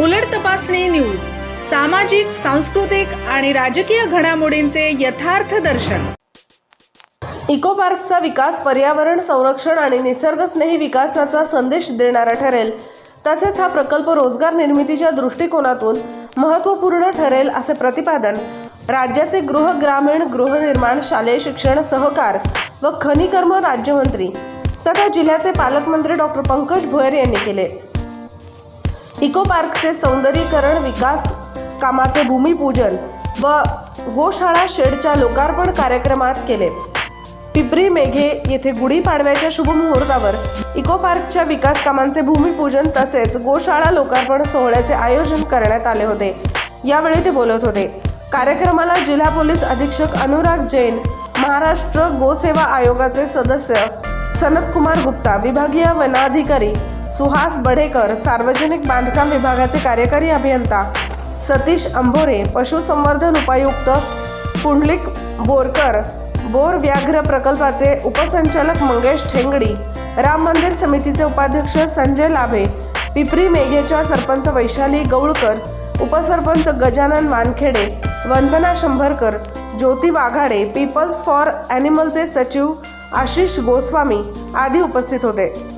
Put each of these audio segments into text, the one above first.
उलट तपासणी न्यूज सामाजिक सांस्कृतिक आणि राजकीय घडामोडींचे यथार्थ दर्शन. इको पार्कचा विकास पर्यावरण संरक्षण आणि निसर्गस्नेही विकासाचा संदेश देणारा ठरेल. तसेच हा प्रकल्प रोजगार निर्मितीच्या दृष्टिकोनातून महत्त्वपूर्ण ठरेल असे प्रतिपादन राज्याचे गृह ग्रामीण गृहनिर्माण शालेय शिक्षण सहकार व खनिकर्म राज्यमंत्री तथा जिल्ह्याचे पालकमंत्री डॉक्टर पंकज भोयर यांनी केले. इको पार्कचे सौंदर्यीकरण विकास कामाचे भूमिपूजन व गोशाळा शेडच्या लोकार्पण कार्यक्रमात केले. पिपरी मेघे येथे गुढीपाडव्याच्या शुभमुहूर्तावर इको पार्कच्या विकास कामांचे भूमिपूजन तसेच गोशाळा लोकार्पण सोहळ्याचे आयोजन करण्यात आले होते. यावेळी ते बोलत होते. कार्यक्रमाला जिल्हा पोलीस अधीक्षक अनुराग जैन महाराष्ट्र गोसेवा आयोगाचे सदस्य सनत कुमार गुप्ता विभागीय वनाधिकारी सुहास बढेकर सार्वजनिक बांधकाम विभागाचे कार्यकारी अभियंता सतीश अंभोरे पशुसंवर्धन उपायुक्त पुंडलिक बोरकर बोर व्याघ्र प्रकल्पाचे उपसंचालक मंगेश ठेंगडी राम मंदिर समितीचे उपाध्यक्ष संजय लाभे पिपरी मेघेच्या सरपंच वैशाली गौळकर उपसरपंच गजानन वानखेडे वंदना शंभरकर ज्योती वाघाडे पीपल्स फॉर ॲनिमलचे सचिव आशिष गोस्वामी आदी उपस्थित होते.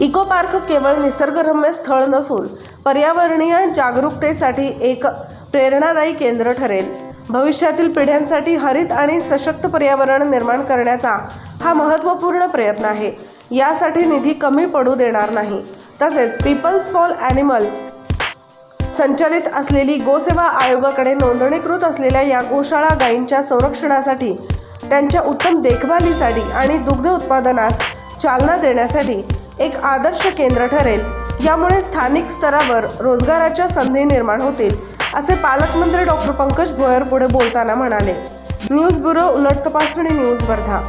इको पार्क केवळ निसर्गरम्य स्थळ नसून पर्यावरणीय जागरूकतेसाठी एक प्रेरणादायी केंद्र ठरेल. भविष्यातील पिढ्यांसाठी हरित आणि सशक्त पर्यावरण निर्माण करण्याचा हा महत्त्वपूर्ण प्रयत्न आहे. यासाठी निधी कमी पडू देणार नाही. तसेच पीपल्स फॉर ॲनिमल संचालित असलेली गोसेवा आयोगाकडे नोंदणीकृत असलेल्या या गोशाळा गायींच्या संरक्षणासाठी त्यांच्या उत्तम देखभालीसाठी आणि दुग्ध उत्पादनास चालना देण्यासाठी एक आदर्श केंद्र ठरेल. यामुळे स्थानिक स्तरावर रोजगाराच्या संधी निर्माण होतील असे पालकमंत्री डॉक्टर पंकज भोयर पुढे बोलताना म्हणाले. न्यूज ब्युरो उलट तपासणी न्यूज वर्धा.